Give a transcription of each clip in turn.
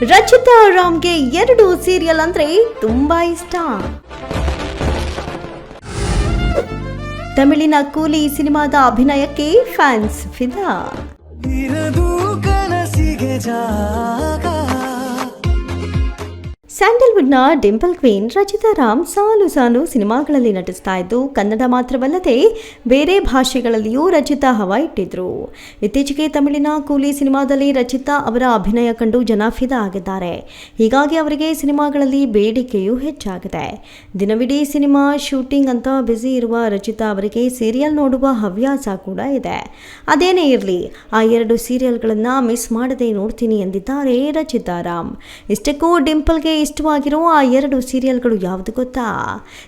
ರಚಿತಾ ರಾಮ್ಗೆ ಎರಡು ಸೀರಿಯಲ್ ಅಂದ್ರೆ ತುಂಬಾ ಇಷ್ಟ. ತಮಿಳಿನ ಕೂಲಿ ಸಿನಿಮಾದ ಅಭಿನಯಕ್ಕೆ ಫ್ಯಾನ್ಸ್ ಫಿದಾ. ಇರದು ಕನಸಿಗೆ ಜಾಗ ಸ್ಯಾಂಡಲ್ವುಡ್ನ ಡಿಂಪಲ್ ಕ್ವೀನ್ ರಚಿತಾ ರಾಮ್ ಸಾಲು ಸಾಲು ಸಿನಿಮಾಗಳಲ್ಲಿ ನಟಿಸ್ತಾ ಇದ್ದು, ಕನ್ನಡ ಮಾತ್ರವಲ್ಲದೆ ಬೇರೆ ಭಾಷೆಗಳಲ್ಲಿಯೂ ರಚಿತಾ ಹವಾ ಇಟ್ಟಿದ್ರು. ಇತ್ತೀಚೆಗೆ ತಮಿಳಿನ ಕೂಲಿ ಸಿನಿಮಾದಲ್ಲಿ ರಚಿತಾ ಅವರ ಅಭಿನಯ ಕಂಡು ಜನ ಫಿದಾ ಆಗಿದ್ದಾರೆ. ಹೀಗಾಗಿ ಅವರಿಗೆ ಸಿನಿಮಾಗಳಲ್ಲಿ ಬೇಡಿಕೆಯೂ ಹೆಚ್ಚಾಗಿದೆ. ದಿನವಿಡೀ ಸಿನಿಮಾ ಶೂಟಿಂಗ್ ಅಂತ ಬ್ಯುಸಿ ಇರುವ ರಚಿತಾ ಅವರಿಗೆ ಸೀರಿಯಲ್ ನೋಡುವ ಹವ್ಯಾಸ ಕೂಡ ಇದೆ. ಅದೇನೇ ಇರಲಿ, ಆ ಎರಡು ಸೀರಿಯಲ್ಗಳನ್ನು ಮಿಸ್ ಮಾಡದೆ ನೋಡ್ತೀನಿ ಎಂದಿದ್ದಾರೆ ರಚಿತಾ ರಾಮ್. ಇಷ್ಟಕ್ಕೂ ಡಿಂಪಲ್ಗೆ ಇಷ್ಟವಾಗಿರೋ ಆ ಎರಡು ಸೀರಿಯಲ್ಗಳು ಯಾವುದು ಗೊತ್ತಾ?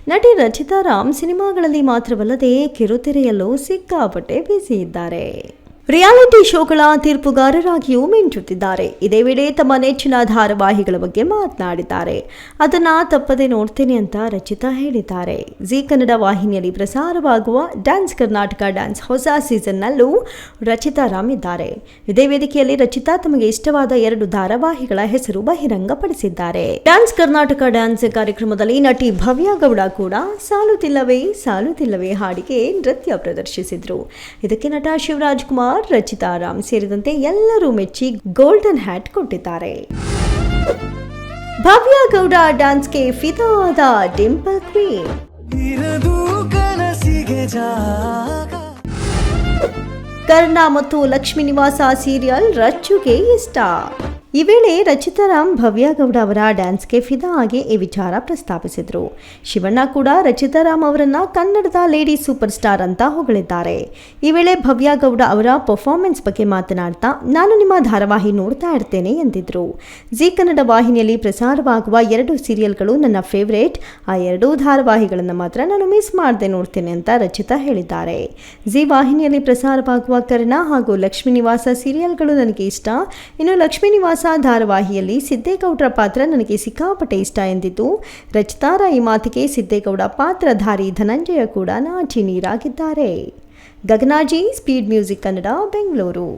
ನಟಿ ರಚಿತಾ ರಾಮ್ ಸಿನಿಮಾಗಳಲ್ಲಿ ಮಾತ್ರವಲ್ಲದೆ ಕಿರುತೆರೆಯಲ್ಲೂ ಸಿಕ್ಕಾಪಟ್ಟೆ ಬ್ಯುಸಿ ಇದ್ದಾರೆ. ರಿಯಾಲಿಟಿ ಶೋಗಳ ತೀರ್ಪುಗಾರರಾಗಿಯೂ ಮಿಂಚುತ್ತಿದ್ದಾರೆ. ಇದೇ ವೇಳೆ ತಮ್ಮ ನೆಚ್ಚಿನ ಧಾರಾವಾಹಿಗಳ ಬಗ್ಗೆ ಮಾತನಾಡಿದ್ದಾರೆ. ಅದನ್ನ ತಪ್ಪದೆ ನೋಡ್ತೇನೆ ಅಂತ ರಚಿತಾ ಹೇಳಿದ್ದಾರೆ. ಜಿ ಕನ್ನಡ ವಾಹಿನಿಯಲ್ಲಿ ಪ್ರಸಾರವಾಗುವ ಡ್ಯಾನ್ಸ್ ಕರ್ನಾಟಕ ಡ್ಯಾನ್ಸ್ ಹೊಸ ಸೀಸನ್ನಲ್ಲೂ ರಚಿತಾ ರಾಮ್ ಇದ್ದಾರೆ ಇದೇ ವೇದಿಕೆಯಲ್ಲಿ ರಚಿತಾ ತಮಗೆ ಇಷ್ಟವಾದ ಎರಡು ಧಾರಾವಾಹಿಗಳ ಹೆಸರು ಬಹಿರಂಗಪಡಿಸಿದ್ದಾರೆ. ಡ್ಯಾನ್ಸ್ ಕರ್ನಾಟಕ ಡ್ಯಾನ್ಸ್ ಕಾರ್ಯಕ್ರಮದಲ್ಲಿ ನಟಿ ಭವ್ಯ ಗೌಡ ಕೂಡ ಸಾಲುತ್ತಿಲ್ಲವೇ ಸಾಲುತ್ತಿಲ್ಲವೇ ಹಾಡಿಗೆ ನೃತ್ಯ ಪ್ರದರ್ಶಿಸಿದ್ರು. ಇದಕ್ಕೆ ನಟ ಶಿವರಾಜ್ ಕುಮಾರ್ ರಚಿತಾ ರಾಮ್ ಸೇರಿದಂತೆ ಎಲ್ಲರೂ ಮೆಚ್ಚಿ ಗೋಲ್ಡನ್ ಹ್ಯಾಟ್ ಕೊಟ್ಟಿದ್ದಾರೆ. ಭವ್ಯ ಗೌಡ ಡ್ಯಾನ್ಸ್ಗೆ ಫಿದಾದ ಡಿಂಪಲ್ ಕ್ವೀನ್. ಕರ್ಣ ಮತ್ತು ಲಕ್ಷ್ಮೀ ನಿವಾಸ ಸೀರಿಯಲ್ ರಚ್ಚುಗೆ ಇಷ್ಟ. ಈ ವೇಳೆ ರಚಿತಾರಾಮ್ ಭವ್ಯ ಗೌಡ ಅವರ ಡ್ಯಾನ್ಸ್ಗೆ ಫಿದಾ ಆಗಿ ಈ ವಿಚಾರ ಪ್ರಸ್ತಾಪಿಸಿದರು. ಶಿವಣ್ಣ ಕೂಡ ರಚಿತಾರಾಮ್ ಅವರನ್ನ ಕನ್ನಡದ ಲೇಡಿ ಸೂಪರ್ ಸ್ಟಾರ್ ಅಂತ ಹೊಗಳಿದ್ದಾರೆ. ಈ ವೇಳೆ ಭವ್ಯಗೌಡ ಅವರ ಪರ್ಫಾರ್ಮೆನ್ಸ್ ಬಗ್ಗೆ ಮಾತನಾಡ್ತಾ, ನಾನು ನಿಮ್ಮ ಧಾರಾವಾಹಿ ನೋಡ್ತಾ ಇರ್ತೇನೆ ಎಂದಿದ್ರು. ಜಿ ಕನ್ನಡ ವಾಹಿನಿಯಲ್ಲಿ ಪ್ರಸಾರವಾಗುವ ಎರಡು ಸೀರಿಯಲ್ಗಳು ನನ್ನ ಫೇವ್ರೇಟ್. ಆ ಎರಡೂ ಧಾರಾವಾಹಿಗಳನ್ನು ಮಾತ್ರ ನಾನು ಮಿಸ್ ಮಾಡದೆ ನೋಡ್ತೇನೆ ಅಂತ ರಚಿತಾ ಹೇಳಿದ್ದಾರೆ. ಜಿ ವಾಹಿನಿಯಲ್ಲಿ ಪ್ರಸಾರವಾಗುವ ಕರ್ಣ ಹಾಗೂ ಲಕ್ಷ್ಮೀ ನಿವಾಸ ಸೀರಿಯಲ್ಗಳು ನನಗೆ ಇಷ್ಟ. ಇನ್ನು ಲಕ್ಷ್ಮೀ ನಿವಾಸ ಧಾರಾವಾಹಿಯಲ್ಲಿ ಸಿದ್ದೇಗೌಡರ ಪಾತ್ರ ನನಗೆ ಸಿಕ್ಕಾಪಟ್ಟೆ ಇಷ್ಟ ಎಂದಿದ್ದು ರಚಿತಾರ ಈ ಮಾತಿಗೆ ಸಿದ್ದೇಗೌಡ ಪಾತ್ರಧಾರಿ ಧನಂಜಯ ಕೂಡ ನಾಚಿ ನೀರಾಗಿದ್ದಾರೆ ಗಗನಾಜಿ, ಸ್ಪೀಡ್ ಮ್ಯೂಸಿಕ್ ಕನ್ನಡ, ಬೆಂಗಳೂರು.